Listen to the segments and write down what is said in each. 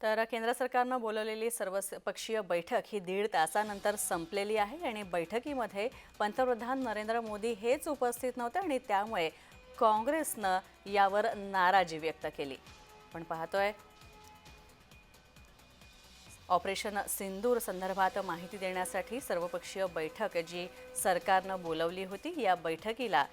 तर केंद्र सरकारनं बोलवलेली सर्वपक्षीय बैठक ही दीड तासानंतर संपलेली आहे आणि बैठकीमध्ये पंतप्रधान नरेंद्र मोदी हेच उपस्थित नव्हते आणि त्यामुळे काँग्रेसनं यावर नाराजी व्यक्त केली. आपण पाहतोय ऑपरेशन सिंदूर संदर्भात माहिती देण्यासाठी सर्वपक्षीय बैठक जी सरकारनं बोलवली होती या बैठकीला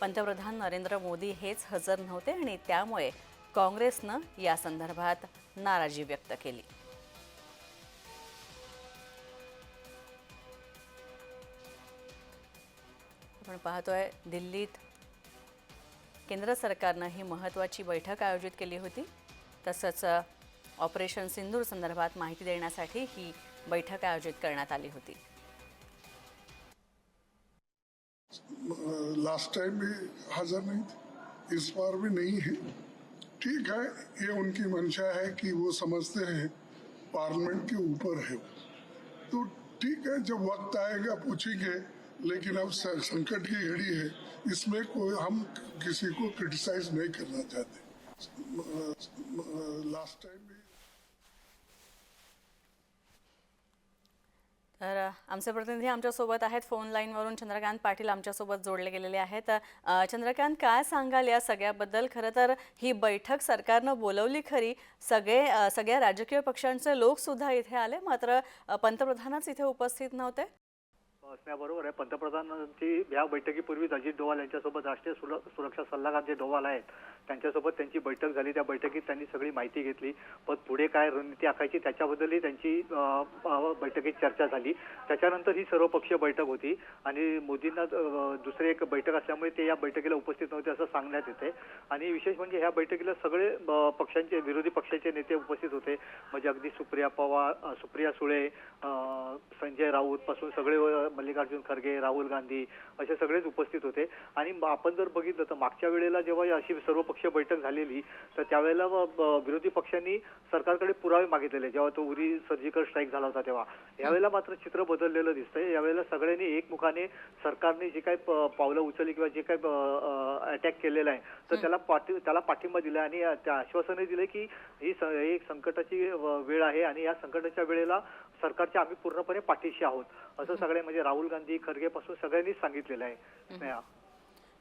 पंतप्रधान नरेंद्र मोदी हेच हजर नव्हते आणि त्यामुळे काँग्रेसनं या संदर्भात नाराजी व्यक्त केली. आपण पाहतोय दिल्लीत केंद्र सरकारनं ही महत्त्वाची बैठक आयोजित केली होती. तसंच ऑपरेशन सिंदूर संदर्भात माहिती देण्यासाठी ही बैठक आयोजित करण्यात आली होती. लास्ट टाइम भी हाजिर नहीं थे इस बार भी नहीं है। ठीक है, ये उनकी मंशा है कि वो समझते हैं, पार्लियामेंट के ऊपर है तो ठीक है, जब वक्त आएगा पूछेंगे, लेकिन अब संकट की घड़ी है, इसमें कोई, हम किसी को क्रिटिसाइज नहीं करना चाहते। लास्ट टाइम भी आमचे प्रतिनिधी आमच्यासोबत आहेत. फोन लाईनवरून चंद्रकांत पाटील आमच्यासोबत जोडले गेलेले आहेत. चंद्रकांत काय सांगाल या सगळ्याबद्दल? खरं तर ही बैठक सरकारनं बोलवली खरी. सगळे सगळ्या राजकीय पक्षांचे लोकसुद्धा इथे आले. मात्र पंतप्रधानच इथे उपस्थित नव्हते. असण्याबरोबर आहे. पंतप्रधानांची या बैठकीपूर्वीच अजित डोवाल यांच्यासोबत राष्ट्रीय सुर- सुरक्षा सल्लागार जे डोवाल आहेत त्यांच्यासोबत त्यांची बैठक झाली. त्या बैठकीत त्यांनी सगळी माहिती घेतली. पण पुढे काय रणनीती आखायची त्याच्याबद्दलही त्यांची बैठकीत चर्चा झाली. त्याच्यानंतर ही सर्वपक्षीय बैठक होती आणि मोदींना दुसरी एक बैठक असल्यामुळे ते या बैठकीला उपस्थित नव्हते असं सांगण्यात येते. आणि विशेष म्हणजे ह्या बैठकीला सगळे पक्षांचे विरोधी पक्षाचे नेते उपस्थित होते. म्हणजे अगदी सुप्रिया पवार सुप्रिया सुळे संजय राऊत पासून सगळे मल्लिकार्जुन खरगे राहुल गांधी असे सगळेच उपस्थित होते. आणि आपण जर बघितलं तर मागच्या वेळेला जेव्हा अशी सर्वपक्षीय बैठक झालेली तर त्यावेळेला विरोधी पक्षांनी सरकारकडे पुरावे मागितलेले. जेव्हा तो उरी सर्जिकल स्ट्राईक झाला होता तेव्हा. यावेळेला मात्र चित्र बदललेलं दिसतंय. यावेळेला सगळ्यांनी एकमुखाने सरकारने जे काही पावलं उचलली किंवा जे काही अटॅक केलेला आहे तर त्याला पाठी त्याला पाठिंबा दिला आणि त्या आश्वासने दिले की ही एक संकटाची वेळ आहे आणि या संकटाच्या वेळेला सरकारच्या आम्ही पूर्णपणे पाठीशी आहोत. असं सगळे म्हणजे राहुल गांधी खरगे पासून सगळ्यांनीच सांगितलेलं आहे.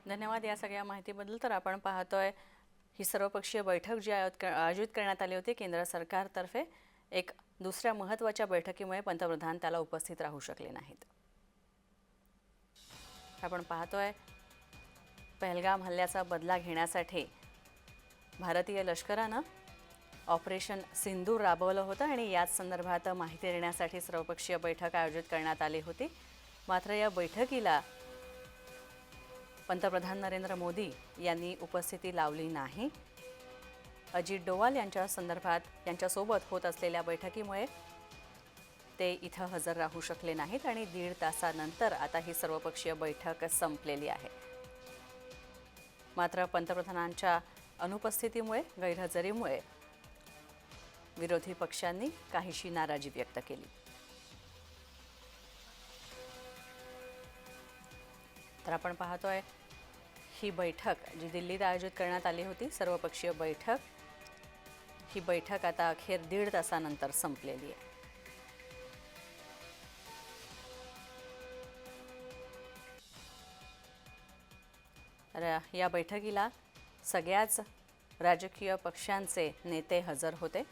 धन्यवाद या सगळ्या माहितीबद्दल. तर आपण पाहतोय ही सर्वपक्षीय बैठक जी आयोजित आयोजित करण्यात आली होती केंद्र सरकारतर्फे एक दुसऱ्या महत्त्वाच्या बैठकीमुळे पंतप्रधान त्याला उपस्थित राहू शकले नाहीत. आपण पाहतोय पहलगाम हल्ल्याचा बदला घेण्यासाठी भारतीय लष्करानं ऑपरेशन सिंदूर राबवलं होतं आणि याच संदर्भात माहिती देण्यासाठी सर्वपक्षीय बैठक आयोजित करण्यात आली होती. मात्र या बैठकीला पंतप्रधान नरेंद्र मोदी यांनी उपस्थिती लावली नाही. अजित डोवाल यांच्या संदर्भात यांच्यासोबत होत असलेल्या बैठकीमुळे ते इथं हजर राहू शकले नाहीत आणि दीड तासानंतर आता ही सर्वपक्षीय बैठक संपलेली आहे. मात्र पंतप्रधानांच्या अनुपस्थितीमुळे गैरहजेरीमुळे विरोधी पक्षांनी काहीशी नाराजी व्यक्त केली. तर आपण पाहतोय ही बैठक जी दिल्लीत आयोजित करण्यात आली होती सर्वपक्षीय बैठक ही बैठक आता अखेर दीड तासानंतर संपलेली आहे. तर या बैठकीला सगळ्याच राजकीय पक्षांचे नेते हजर होते.